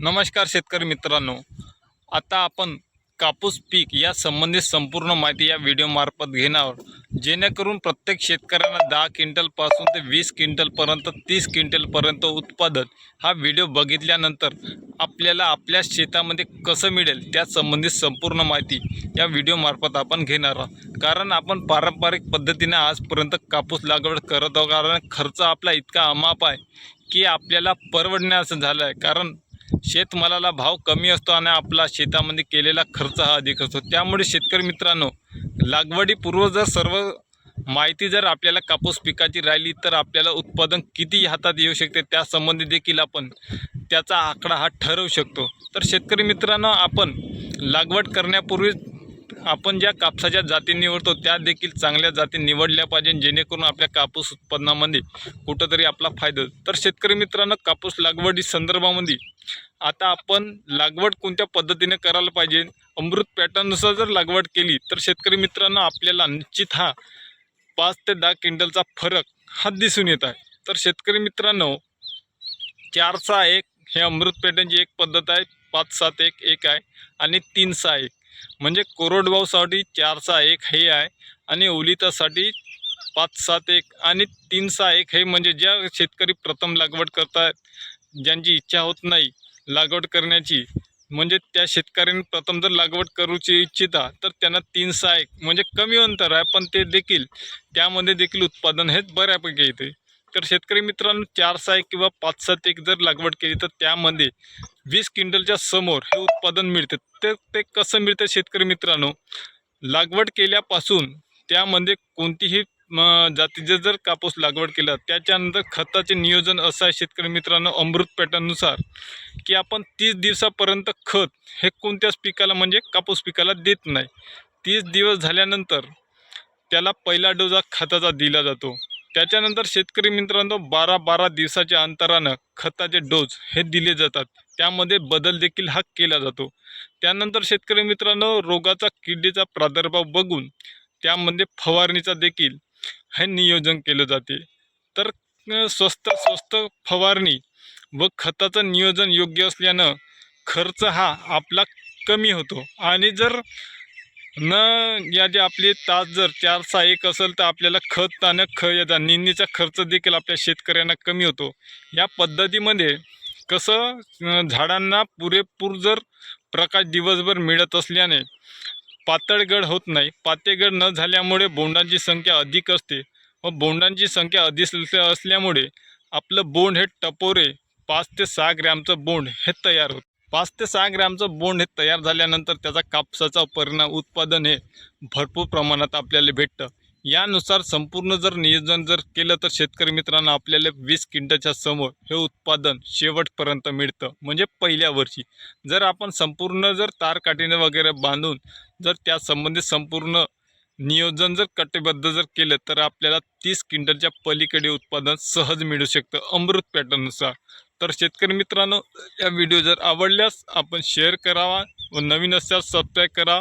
नमस्कार शेतकरी मित्रांनो. आता आपण कापूस पीक या संबंधित संपूर्ण माहिती या व्हिडिओमार्फत घेणार आहोत. जेणेकरून प्रत्येक शेतकऱ्यांना दहा क्विंटलपासून ते वीस क्विंटलपर्यंत तीस क्विंटलपर्यंत उत्पादन हा व्हिडिओ बघितल्यानंतर आपल्याला आपल्या शेतामध्ये कसं मिळेल त्या संबंधित संपूर्ण माहिती या व्हिडिओमार्फत आपण घेणार आहोत. कारण आपण पारंपरिक पद्धतीने आजपर्यंत कापूस लागवड करत आहोत. कारण खर्च आपला इतका अमाप आहे की आपल्याला परवडण्याचं झालं आहे कारण शेतमालाला भाव कमी असतो आणि आपला शेतामध्ये केलेला खर्च हा अधिक असतो. त्यामुळे शेतकरी मित्रांनो लागवडीपूर्व जर सर्व माहिती जर आपल्याला कापूस पिकाची राहिली तर आपल्याला उत्पादन किती हातात येऊ शकते त्यासंबंधी देखील आपण त्याचा आकडा हा ठरवू शकतो. तर शेतकरी मित्रांनो आपण लागवड करण्यापूर्वी आपण ज्या कापसाच्या जाती निवडतो त्या देखील चांगल्या जाती निवडल्या पाहिजे जेणेकरून आपल्या कापूस उत्पन्नामध्ये कुठंतरी आपला फायदा तर शेतकरी मित्रांनो कापूस लागवडी संदर्भामध्ये आता आपण लागवड कोणत्या पद्धतीने करायला पाहिजे? अमृत पॅटर्ननुसार जर लागवड केली तर शेतकरी मित्रांनो आपल्याला निश्चित हा पाच ते दहा क्विंटलचा फरक हा दिसून येत आहे. तर शेतकरी मित्रांनो चार सहा एक हे अमृत पॅटर्नची एक पद्धत आहे पाच सात एक एक आहे आणि तीन सहा एक. म्हणजे कोरडवाहूसाठी चार सहा एक हे आहे आणि ओलितासाठी पाच सात एक आणि तीन सहा एक हे म्हणजे ज्या शेतकरी प्रथम लागवड करतात ज्यांची इच्छा होत नाही लागवड करण्याची म्हणजे त्या शेतकऱ्यांनी प्रथम जर लागवड करूची इच्छिता तर त्यांना तीन सहा एक म्हणजे कमी अंतर आहे पण ते देखील त्यामध्ये देखील उत्पादन हे बऱ्यापैकी येते. तर शेतकरी मित्रांनो चार सहा एक किंवा पाच सात एक जर लागवड केली तर त्यामध्ये वीस क्विंटलच्या समोर हे उत्पादन मिळते. तर ते कसं मिळतं शेतकरी मित्रांनो? लागवड केल्यापासून त्यामध्ये कोणतीही जातीचे जर कापूस लागवड केला त्याच्यानंतर खताचे नियोजन असं आहे शेतकरी मित्रांनो अमृत पॅटर्ननुसार की आपण तीस दिवसापर्यंत खत हे कोणत्याच पिकाला म्हणजे कापूस पिकाला देत नाही. तीस दिवस झाल्यानंतर त्याला पहिला डोजा खताचा दिला जातो. त्याच्यानंतर शेतकरी मित्रांनो बारा बारा दिवसाच्या अंतरानं खताचे डोस हे दिले जातात. त्यामध्ये बदल देखील हा केला जातो. त्यानंतर शेतकरी मित्रांनो रोगाचा किडीचा प्रादुर्भाव बघून त्यामध्ये फवारणीचा देखील हे नियोजन केलं जाते. तर स्वस्त स्वस्त फवारणी व खताचं नियोजन योग्य असल्यानं खर्च हा आपला कमी होतो. आणि जर न या जे आपली तास जर चार सहा एक असेल तर आपल्याला खत आणि ख याचा निंदीचा खर्च देखील आपल्या शेतकऱ्यांना कमी होतो. या पद्धतीमध्ये कसं झाडांना पुरेपूर जर प्रकाश दिवसभर मिळत असल्याने पातळगड होत नाही. पातेगड न झाल्यामुळे बोंडांची संख्या अधिक असते व बोंडांची संख्या अधिक असल्यामुळे आपलं बोंड हे टपोरे पाच ते सहा ग्रॅमचं बोंड हे तयार होतं. पाच ते सहा ग्रॅमचं बोंड हे तयार झाल्यानंतर त्याचा कापसाचा परिणाम उत्पादन हे भरपूर प्रमाणात आपल्याला भेटतं. यानुसार संपूर्ण जर नियोजन जर केलं तर शेतकरी मित्रांनो आपल्याला वीस क्विंटलच्या समोर हे उत्पादन शेवटपर्यंत मिळतं. म्हणजे पहिल्या वर्षी. जर आपण संपूर्ण जर तारकाठीने वगैरे बांधून जर त्या संबंधित संपूर्ण नियोजन जर कटिबद्ध जर केलं तर आपल्याला तीस क्विंटलच्या पलीकडे उत्पादन सहज मिळू शकतं. अमृत पॅटर्ननुसार. तर शेतकरी मित्रांनो या व्हिडिओ जर आवडल्यास आपण शेअर करावा व नवीन असल्यास सबस्क्राईब करा.